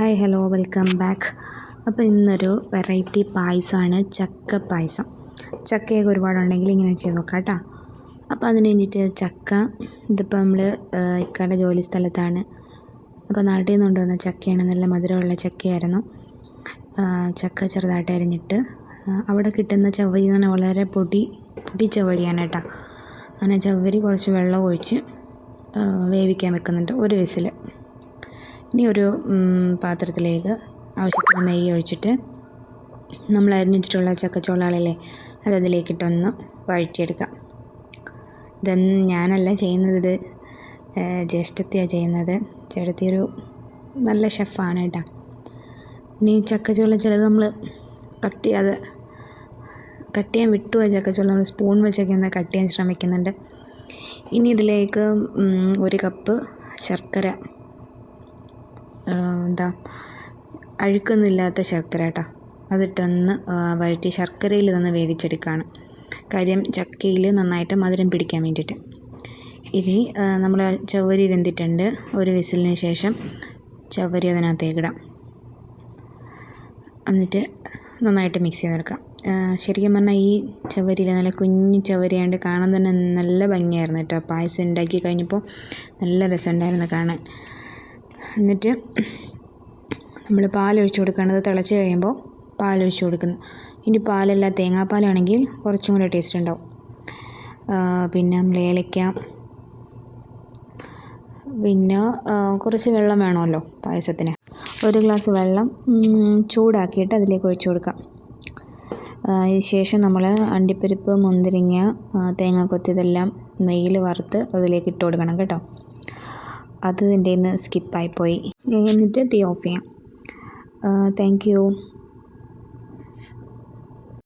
Hi hello welcome back അപ്പോൾ ഇന്നൊരു variety പായസമാണ് ചക്ക പായസം. ചക്കയൊക്കെ ഒരുപാടുണ്ടെങ്കിൽ ഇങ്ങനെ ചെയ്ത് നോക്കാം കേട്ടോ. അപ്പോൾ അതിന് വേണ്ടിയിട്ട് ചക്ക ഇതിപ്പോൾ നമ്മൾ ഇക്കയുടെ ജോലി സ്ഥലത്താണ്. അപ്പോൾ നാട്ടിൽ നിന്ന് കൊണ്ടുവന്ന ചക്കയാണ് നല്ല മധുരമുള്ള ചക്കയായിരുന്നു. ചക്ക ചെറുതായിട്ട് അരിഞ്ഞിട്ട് അവിടെ കിട്ടുന്ന ചവ്വരി എന്ന് പറഞ്ഞാൽ വളരെ പൊടി പൊടി ചവ്വരിയാണ് കേട്ടോ. അങ്ങനെ ചവ്വരി കുറച്ച് വെള്ളം ഒഴിച്ച് വേവിക്കാൻ വെക്കുന്നുണ്ട് ഒരു വിസിൽ ഇനി ഒരു പാത്രത്തിലേക്ക് ആവശ്യത്തിന് നെയ്യ് ഒഴിച്ചിട്ട് നമ്മൾ അരിഞ്ഞിട്ടുള്ള ചക്കച്ചോളാളില്ലേ അത് അതിലേക്കിട്ടൊന്ന് വഴറ്റിയെടുക്കാം. ഇതൊന്നും ഞാനല്ല ചെയ്യുന്നത്. ഇത് ജ്യേഷ്ഠത്തിയാണ് ചെയ്യുന്നത്. ചേട്ടത്തി ഒരു നല്ല ഷെഫാണ് കേട്ടോ. ഇനി ചക്കച്ചോള ചിലത് നമ്മൾ കട്ട് ചെയ്യാതെ കട്ട് ചെയ്യാൻ വിട്ടുപോയ ചക്കച്ചോള നമ്മൾ സ്പൂൺ വെച്ചൊക്കെ ഒന്ന് കട്ട് ചെയ്യാൻ ശ്രമിക്കുന്നുണ്ട്. ഇനി ഇതിലേക്ക് ഒരു കപ്പ് ശർക്കര എന്താ അഴുക്കൊന്നുമില്ലാത്ത ശർക്കര കേട്ടോ അതിട്ടൊന്ന് വഴറ്റി ശർക്കരയിൽ നിന്ന് വേവിച്ചെടുക്കുകയാണ് കാര്യം ചക്കയിൽ നന്നായിട്ട് മധുരം പിടിക്കാൻ വേണ്ടിയിട്ട്. ഇനി നമ്മൾ ചവരി വെന്തിട്ടുണ്ട്. ഒരു വിസിലിന് ശേഷം ചവരി അതിനകത്തേക്ക് ഇടാം. എന്നിട്ട് നന്നായിട്ട് മിക്സ് ചെയ്തെടുക്കാം എടുക്കാം ശരിക്കും പറഞ്ഞാൽ ഈ ചവരിയിൽ നല്ല കുഞ്ഞു ചവരിയാണ്ട് കാണാൻ തന്നെ നല്ല ഭംഗിയായിരുന്നു കേട്ടോ പായസം ഉണ്ടാക്കി കഴിഞ്ഞപ്പോൾ നല്ല രസമുണ്ടായിരുന്നു കാണാൻ. എന്നിട്ട് നമ്മൾ പാലൊഴിച്ച് കൊടുക്കുകയാണ് അത് തിളച്ച് കഴിയുമ്പോൾ പാലൊഴിച്ച് കൊടുക്കുന്നു. ഇനി പാലല്ല തേങ്ങാപ്പാലാണെങ്കിൽ കുറച്ചും കൂടെ ടേസ്റ്റ് ഉണ്ടാവും. പിന്നെ നമ്മൾ ഏലക്ക പിന്നെ കുറച്ച് വെള്ളം വേണമല്ലോ പായസത്തിന്. ഒരു ഗ്ലാസ് വെള്ളം ചൂടാക്കിയിട്ട് അതിലേക്ക് ഒഴിച്ചു കൊടുക്കാം. ശേഷം നമ്മൾ അണ്ടിപ്പരിപ്പ് മുന്തിരിങ്ങ തേങ്ങ ഇതെല്ലാം നെയ്യിൽ വറുത്ത് അതിലേക്ക് ഇട്ട് കൊടുക്കണം കേട്ടോ. അത് എന്റെ നിന്ന് സ്കിപ്പായിപ്പോയി. എന്നിട്ട് തീ ഓഫ് ചെയ്യാം. Thank U